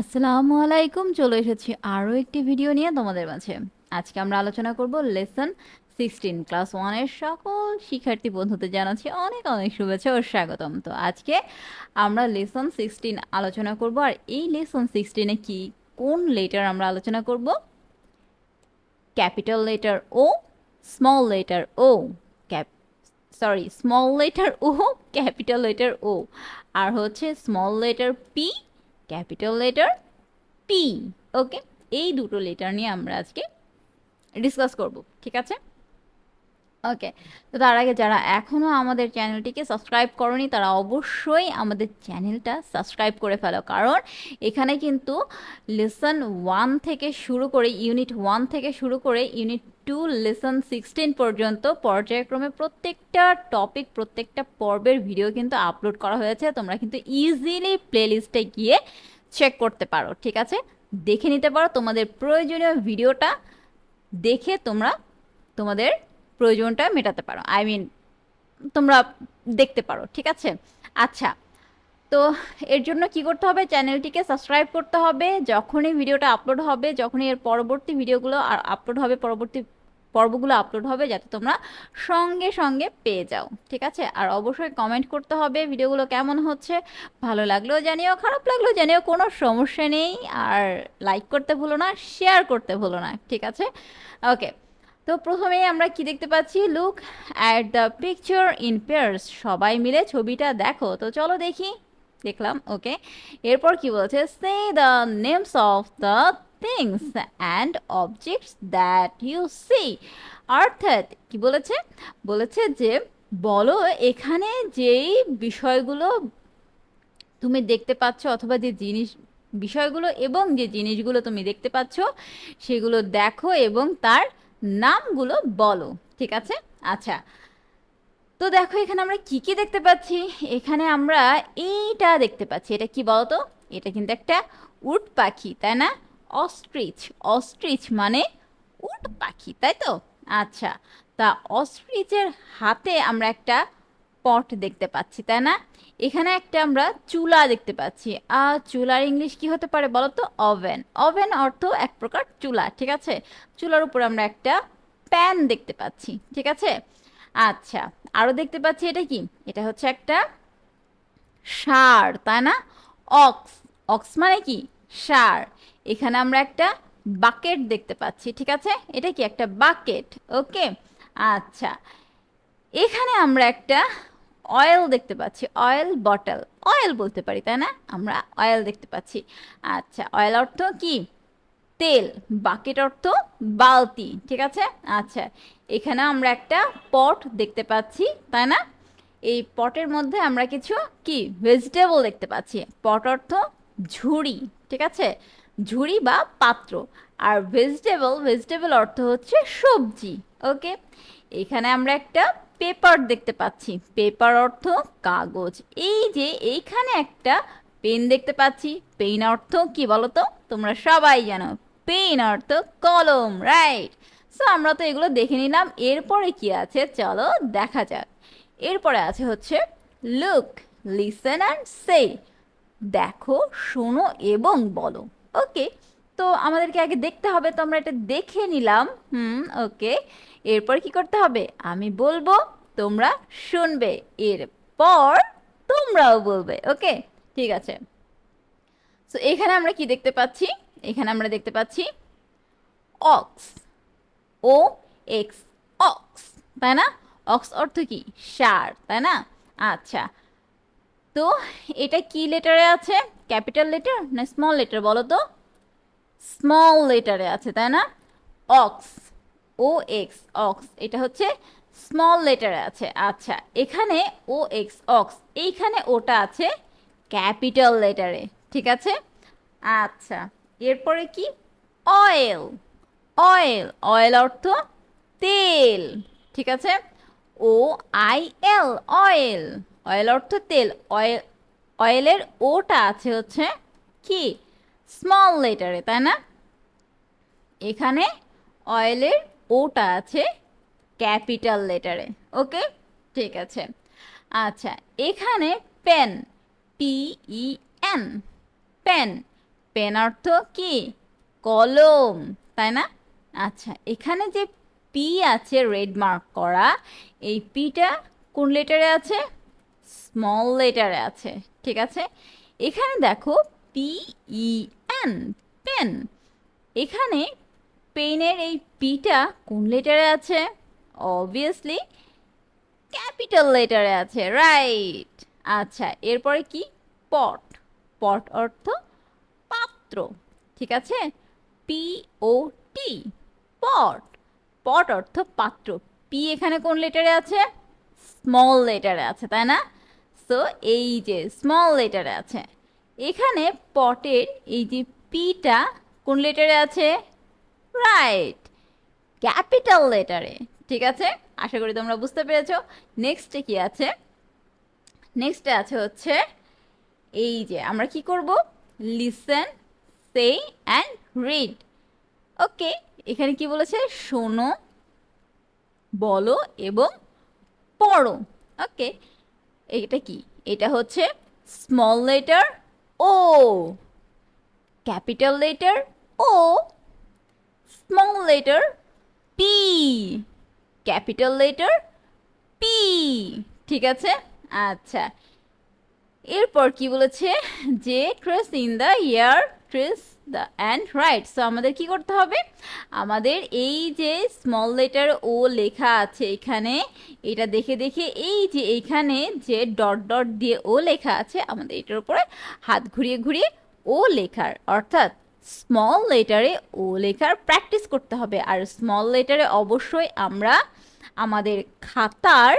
আসসালামু আলাইকুম, চলে এসেছি আরও একটি ভিডিও নিয়ে তোমাদের মাঝে। আজকে আমরা আলোচনা করব লেসন সিক্সটিন ক্লাস ওয়ানের সকল শিক্ষার্থী বন্ধুদের জানাচ্ছি অনেক অনেক শুভেচ্ছা ও স্বাগতম। তো আজকে আমরা লেসন সিক্সটিন আলোচনা করব, আর এই লেসন সিক্সটিনে কি, কোন লেটার আমরা আলোচনা করব? ক্যাপিটাল লেটার ও স্মল লেটার ও ক্যাপ সরি স্মল লেটার ও ক্যাপিটাল লেটার ও আর হচ্ছে small letter P capital letter P okay এই দুটো লেটার নিয়ে আমরা আজকে ডিসকাস করব ঠিক আছে? ওকে, তো তার আগে যারা এখনও আমাদের চ্যানেলটিকে সাবস্ক্রাইব করনি, তারা অবশ্যই আমাদের চ্যানেলটা সাবস্ক্রাইব করে ফেলো। কারণ এখানে কিন্তু লেসন ওয়ান থেকে শুরু করে ইউনিট ওয়ান থেকে শুরু করে ইউনিট টু লেসন সিক্সটিন পর্যন্ত পর্যায়ক্রমে প্রত্যেকটা টপিক প্রত্যেকটা পর্বের ভিডিও কিন্তু আপলোড করা হয়েছে। তোমরা কিন্তু ইজিলি প্লেলিস্টে গিয়ে চেক করতে পারো, ঠিক আছে? দেখে নিতে পারো। তোমাদের প্রয়োজনীয় ভিডিওটা দেখে তোমরা তোমাদের প্রয়োজনটা মেটাতে পারো। আই মিন তোমরা দেখতে পারো, ঠিক আছে? আচ্ছা তো এর জন্য কি করতে হবে? চ্যানেলটিকে সাবস্ক্রাইব করতে হবে। যখনই ভিডিওটা আপলোড হবে, যখনই এর পরবর্তী ভিডিওগুলো আর আপলোড হবে, পরবর্তী পর্বগুলো আপলোড হবে, যাতে তোমরা সঙ্গে সঙ্গে পেয়ে যাও, ঠিক আছে? আর অবশ্যই কমেন্ট করতে হবে ভিডিওগুলো কেমন হচ্ছে। ভালো লাগলেও জানিও, খারাপ লাগলেও জানিও, কোনো সমস্যা নেই। আর লাইক করতে ভুলো না শেয়ার করতে ভুলো না, ঠিক আছে? ওকে তো প্রথমেই আমরা কি দেখতে পাচ্ছি? Look at the picture in pairs সবাই মিলে ছবিটা দেখো। তো চলো দেখি। দেখলাম ওকে এরপর কি বলছে? See the names of the things and objects that you see অর্থাৎ কি বলেছে? বলেছে যে, বলো এখানে যেই বিষয়গুলো তুমি দেখতে পাচ্ছ অথবা যে জিনিস, বিষয়গুলো এবং যে জিনিসগুলো তুমি দেখতে পাচ্ছ, সেগুলো দেখো এবং তার নামগুলো বলো, ঠিক আছে? আচ্ছা। তো দেখো, এখানে আমরা কি কি দেখতে পাচ্ছি? এখানে আমরা এইটা দেখতে পাচ্ছি। এটা কি বলতো? এটা কিন্তু একটা উট পাখি, তাই না? অস্ট্রিচ। অস্ট্রিচ মানে উট পাখি, তাই তো? আচ্ছা। তা অস্ট্রিচের হাতে আমরা একটা পট দেখতে পাচ্ছি, তাই না? এখানে একটা আমরা চুলা দেখতে পাচ্ছি। আর চুলার ইংলিশ কি হতে পারে বলো তো ওভেন। ওভেন অর্থ এক প্রকার চুলা, ঠিক আছে? চুলার উপর আমরা একটা প্যান দেখতে পাচ্ছি, ঠিক আছে? আচ্ছা আরও দেখতে পাচ্ছি এটা কি? এটা হচ্ছে একটা সার, তাই না? অক্স। অক্স মানে কি? সার। এখানে আমরা একটা বাকেট দেখতে পাচ্ছি, ঠিক আছে? এটা কি? একটা বাকেট, ওকে? আচ্ছা এখানে আমরা একটা অয়েল দেখতে পাচ্ছি অয়েল বটল অয়েল বলতে পারি, তাই না? আমরা অয়েল দেখতে পাচ্ছি। আচ্ছা অয়েল অর্থ কি? তেল বাকেট অর্থ বালতি, ঠিক আছে? আচ্ছা এখানে আমরা একটা পট দেখতে পাচ্ছি, তাই না? এই পটের মধ্যে আমরা কিছু কি? ভেজিটেবল দেখতে পাচ্ছি। পট অর্থ ঝুড়ি, ঠিক আছে? ঝুড়ি বা পাত্র। আর ভেজিটেবল ভেজিটেবল অর্থ হচ্ছে সবজি ওকে এখানে আমরা একটা পেপার দেখতে পাচ্ছি। পেপার অর্থ কাগজ। এই যে এইখানে একটা পেন দেখতে পাচ্ছি। পেন অর্থ কি বলতো? তোমরা সবাই জানো। পেন অর্থ কলম রাইট সো আমরা তো এগুলো দেখে নিলাম। এরপরে কি আছে? চলো দেখা যাক। এরপরে আছে হচ্ছে লুক লিসেন অ্যান্ড সে দেখো, শোনো এবং বলো। ওকে তো আমাদেরকে আগে দেখতে হবে। তো আমরা এটা দেখে নিলাম। হুম ওকে এরপর কি করতে হবে? আমি বলব, তোমরা শুনবে। এরপর তোমরাও বলবে, ওকে? ঠিক আছে। সো এখানে আমরা কি দেখতে পাচ্ছি? এখানে আমরা দেখতে পাচ্ছি অক্স। ও, এক্স, অক্স। তাই না? অক্স অর্থ কি? সার, তাই না? আচ্ছা। তো, এটা কি লেটারে আছে? ক্যাপিটাল লেটার না স্মল লেটার বলো তো? স্মল লেটারে আছে, তাই না? অক্স। ও এক্স অক্স এটা হচ্ছে স্মল লেটারে আছে। আচ্ছা এখানে ও এক্স অক্স এইখানে ওটা আছে ক্যাপিটাল লেটারে ঠিক আছে? আচ্ছা এরপরে কি? অয়েল অয়েল অয়েল অর্থ তেল, ঠিক আছে? O I L oil oil অর্থ তেল অয়েল অয়েলের ওটা আছে হচ্ছে কি? স্মল লেটারে তাই না? এখানে অয়েলের ওটা আছে ক্যাপিটাল লেটারে। ওকে? ঠিক আছে। আচ্ছা এখানে pen P E N pen pen অর্থ কি? কলম, তাই না? আচ্ছা এখানে যে পি আছে রেড মার্ক করা, এই পিটা কোন লেটারে আছে? স্মল লেটারে আছে। ঠিক আছে? এখানে দেখো পি ই এন পেন। এখানে পেনের এই পিটা কোন লেটারে আছে? অবভিয়াসলি ক্যাপিটাল লেটারে আছে রাইট আচ্ছা এরপরে কি? পট পট অর্থ পাত্র, ঠিক আছে? পি ও টি পট পট অর্থ পাত্র। পি এখানে কোন লেটারে আছে? স্মল লেটারে আছে, তাই না? সো এই যে স্মল লেটারে আছে। এখানে পটের এই যে পিটা কোন লেটারে আছে? রাইট ক্যাপিটাল লেটারে ঠিক আছে? আশা করি তোমরা বুঝতে পেরেছ। নেক্সটে কি আছে? নেক্সটে আছে হচ্ছে, এই যে আমরা কি করব? Listen say and read okay এখানে কি বলেছে? শোনো, বলো এবং পড়ো। ওকে এটা কি? এটা হচ্ছে small letter O capital letter O small letter P capital letter P ঠিক আছে? আচ্ছা। এরপর কি বলেছে? যে trace in the air trace the and write so আমাদের কি করতে হবে? আমাদের এই যে স্মল লেটার ও লেখা আছে এখানে, এটা দেখে দেখে এই যে এইখানে যে ডট ডট দিয়ে ও লেখা আছে, আমাদের এটার উপরে হাত ঘুরিয়ে ঘুরিয়ে ও লেখার, অর্থাৎ স্মল লেটারে ও লেখার প্র্যাকটিস করতে হবে। আর স্মল লেটারে অবশ্যই আমরা আমাদের খাতার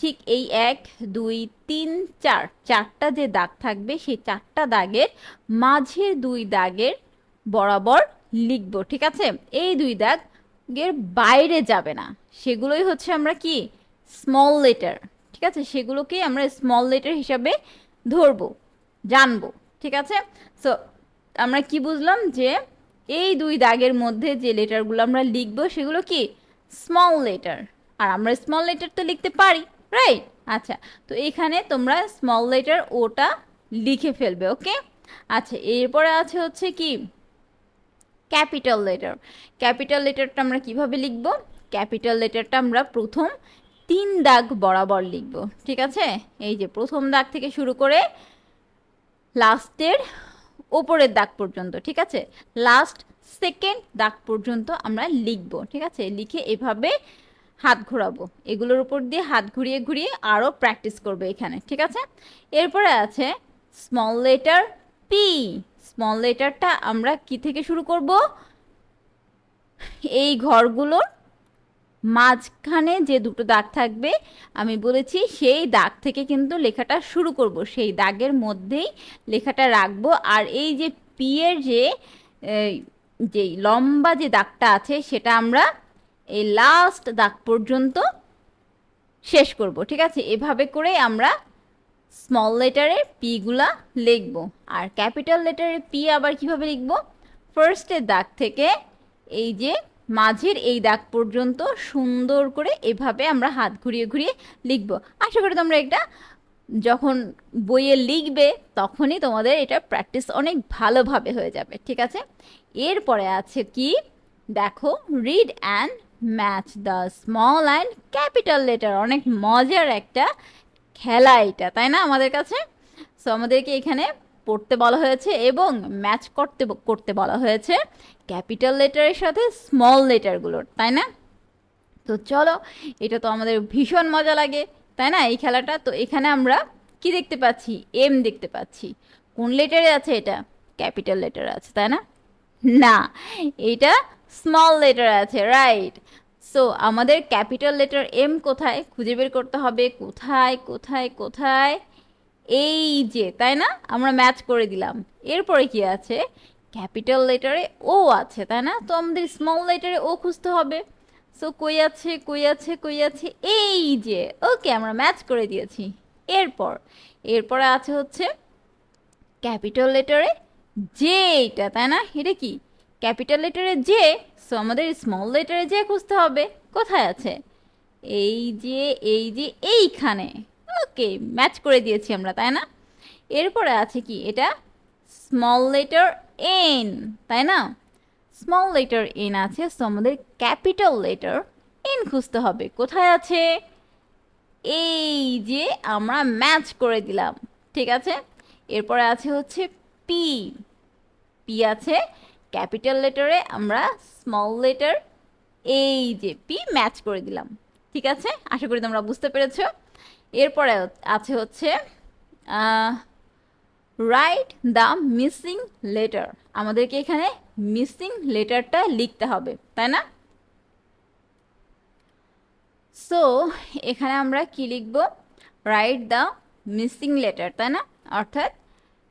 ঠিক এই এক, দুই, তিন, চার, চারটা যে দাগ থাকবে সেই চারটা দাগের মাঝের দুই দাগের বরাবর লিখব, ঠিক আছে? এই দুই দাগের বাইরে যাবে না। সেগুলোই হচ্ছে আমরা কি? স্মল লেটার ঠিক আছে? সেগুলোকেই আমরা স্মল লেটার হিসাবে ধরবো, জানব, ঠিক আছে? সো আমরা কি বুঝলাম যে এই দুই দাগের মধ্যে যে লেটারগুলো আমরা লিখব সেগুলো কি? স্মল লেটার আর আমরা স্মল লেটার তো লিখতে পারি রাইট আচ্ছা তো এখানে তোমরা স্মল লেটার ওটা লিখে ফেলবে ওকে আচ্ছা এরপরে আছে হচ্ছে কি? ক্যাপিটাল লেটার ক্যাপিটাল লেটারটা আমরা কীভাবে লিখব? ক্যাপিটাল লেটারটা আমরা প্রথম তিন দাগ বরাবর লিখব, ঠিক আছে? এই যে প্রথম দাগ থেকে শুরু করে লাস্টের ওপরের দাগ পর্যন্ত, ঠিক আছে? লাস্ট সেকেন্ড দাগ পর্যন্ত আমরা লিখব, ঠিক আছে? লিখে এভাবে হাত ঘোরাবো। এগুলোর উপর দিয়ে হাত ঘুরিয়ে ঘুরিয়ে আরও প্র্যাকটিস করবে এখানে, ঠিক আছে? এরপরে আছে স্মল লেটার পি স্মল লেটারটা আমরা কি থেকে শুরু করব? এই ঘরগুলোর মাঝখানে যে দুটো দাগ থাকবে, আমি বলেছি সেই দাগ থেকে কিন্তু লেখাটা শুরু করব। সেই দাগের মধ্যেই লেখাটা রাখব। আর এই যে পি এর যে যে লম্বা যে দাগটা আছে, সেটা আমরা এই লাস্ট দাগ পর্যন্ত শেষ করব, ঠিক আছে? এভাবে করে আমরা স্মল লেটারের পিগুলা লিখব। আর ক্যাপিটাল লেটারের পি আবার কীভাবে লিখব? ফার্স্টের দাগ থেকে এই যে মাঝের এই দাগ পর্যন্ত সুন্দর করে এভাবে আমরা হাত ঘুরিয়ে ঘুরিয়ে লিখব। আশা করি তোমরা এটা যখন বইয়ে লিখবে, তখনই তোমাদের এটা প্র্যাকটিস অনেক ভালোভাবে হয়ে যাবে, ঠিক আছে? এরপরে আছে কি? দেখো read and match the small and capital letter অনেক মজার একটা খেলা এটা, তাই না আমাদের কাছে? সো আমাদেরকে এখানে পড়তে বলা হয়েছে এবং ম্যাচ করতে করতে বলা হয়েছে ক্যাপিটাল লেটারের সাথে স্মল লেটারগুলোর, তাই না? তো চলো, এটা তো আমাদের ভীষণ মজা লাগে, তাই না, এই খেলাটা? তো এখানে আমরা কি দেখতে পাচ্ছি? এম দেখতে পাচ্ছি। কোন লেটারে আছে এটা? ক্যাপিটাল লেটার আছে, তাই না? না, এটা স্মল লেটার আছে, রাইট। সো, আমাদের ক্যাপিটাল লেটার এম কোথায়? খুঁজে বের করতে হবে। কোথায় কোথায় কোথায়? এই যে, তাই না? আমরা ম্যাচ করে দিলাম। এরপরে কি আছে? ক্যাপিটাল লেটারে ও আছে, তাই না? তো আমাদের স্মল লেটারে ও খুঁজতে হবে। সো কই আছে কই আছে কই আছে? এই যে ওকে আমরা ম্যাচ করে দিয়েছি। এরপর, এরপরে আছে হচ্ছে ক্যাপিটাল লেটারে জে এটা তাই না? এটা কি? ক্যাপিটাল লেটারে জে সো আমাদের স্মল লেটারে জে খুঁজতে হবে। কোথায় আছে? এই যে এই যে, এইখানে। ওকে ম্যাচ করে দিয়েছি আমরা, তাই না? এরপরে আছে কি? এটা স্মল লেটার এন, তাই না? স্মল লেটার এন আছে সো আমাদের ক্যাপিটাল লেটার এন খুঁজতে হবে। কোথায় আছে? এই যে আমরা ম্যাচ করে দিলাম, ঠিক আছে? এরপরে আছে হচ্ছে পি পি আছে, ক্যাপিটাল লেটারে আমরা স্মল লেটার এই যে পি ম্যাচ করে দিলাম, ঠিক আছে? আশা করি তোমরা বুঝতে পেরেছ। এরপরে আছে হচ্ছে রাইট দ্য মিসিং লেটার আমাদেরকে এখানে মিসিং লেটারটা লিখতে হবে, তাই না? সো এখানে আমরা কি লিখব? রাইট দ্য মিসিং লেটার তাই না? অর্থাৎ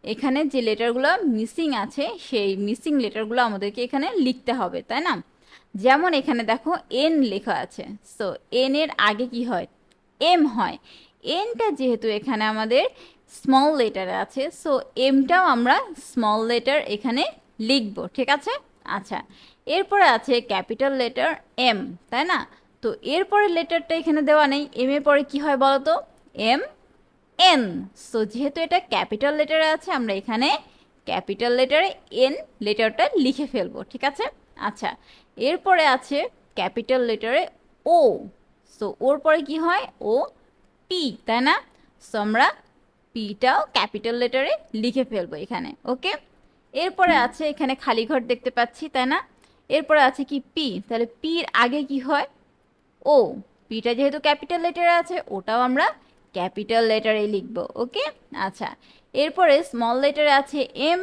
এখানে যে লেটারগুলো মিসিং আছে, সেই মিসিং লেটারগুলো আমাদেরকে এখানে লিখতে হবে, তাই না? যেমন এখানে দেখো এন লেখা আছে। সো এন এর আগে কি হয়? এম হয়। এনটা যেহেতু এখানে আমাদের স্মল লেটারে আছে সো এমটাও আমরা স্মল লেটার এখানে লিখব, ঠিক আছে? আচ্ছা এরপরে আছে ক্যাপিটাল লেটার এম তাই না? তো এরপরে লেটারটা এখানে দেওয়া নেই এম এর পরে কি হয় বলো তো এম এন সো যেহেতু এটা ক্যাপিটাল লেটারে আছে, আমরা এখানে ক্যাপিটাল লেটারে এন লেটারটা লিখে ফেলব, ঠিক আছে? আচ্ছা এরপরে আছে ক্যাপিটাল লেটারে ও সো ওর পরে কি হয়? ও পি, তাই না? সো আমরা পিটাও ক্যাপিটাল লেটারে লিখে ফেলব এখানে, ওকে? এরপরে আছে এখানে খালি ঘর দেখতে পাচ্ছি, তাই না? এরপরে আছে কি পি? তাহলে পির আগে কি হয়? ও পিটা যেহেতু ক্যাপিটাল লেটারে আছে, ওটাও আমরা ক্যাপিটাল লেটারে লিখব, ওকে? আচ্ছা এরপরে স্মল লেটারে আছে এম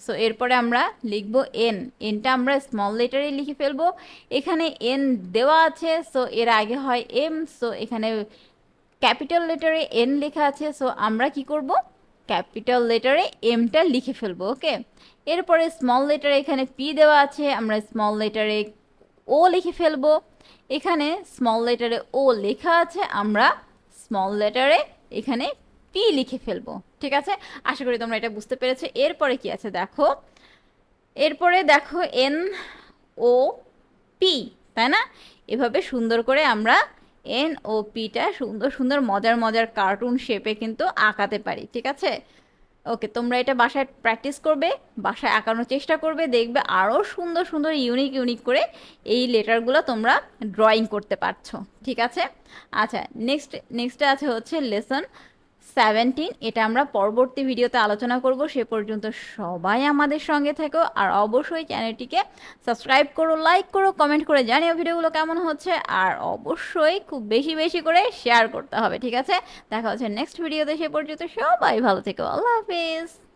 সো এরপরে আমরা লিখব এন। এনটা আমরা স্মল লেটারে লিখে ফেলব। এখানে এন দেওয়া আছে সো এর আগে হয় এম সো এখানে ক্যাপিটাল লেটারে এন লেখা আছে সো আমরা কি করব? ক্যাপিটাল লেটারে এমটা লিখে ফেলব ওকে এরপরে স্মল লেটারে এখানে পি দেওয়া আছে, আমরা স্মল লেটারে ও লিখে ফেলব। এখানে স্মল লেটারে ও লেখা আছে, আমরা স্মল লেটারে এখানে পি লিখে ফেলব, ঠিক আছে? আশা করি তোমরা এটা বুঝতে পেরেছ। এরপরে কি আছে দেখো? এরপরে দেখো এন ও পি তাই না? এভাবে সুন্দর করে আমরা এন ও পিটা সুন্দর সুন্দর মজার মজার কার্টুন শেপে কিন্তু আঁকাতে পারি, ঠিক আছে? ওকে তোমরা এটা বাসায় প্র্যাকটিস করবে, বাসায় আঁকানোর চেষ্টা করবে, দেখবে আরও সুন্দর সুন্দর ইউনিক ইউনিক করে এই লেটারগুলো তোমরা ড্রয়িং করতে পারছ, ঠিক আছে? আচ্ছা নেক্সট নেক্সটে আছে হচ্ছে লেসন সেভেন্টিন এটা আমরা পরবর্তী ভিডিওতে আলোচনা করব। সে পর্যন্ত সবাই আমাদের সঙ্গে থেকো। আর অবশ্যই চ্যানেলটিকে সাবস্ক্রাইব করো, লাইক করো, কমেন্ট করে জানিও ভিডিওগুলো কেমন হচ্ছে। আর অবশ্যই খুব বেশি বেশি করে শেয়ার করতে হবে, ঠিক আছে? দেখা হচ্ছে নেক্সট ভিডিওতে, সে পর্যন্ত সবাই ভালো থেকো। আল্লাহ হাফিজ।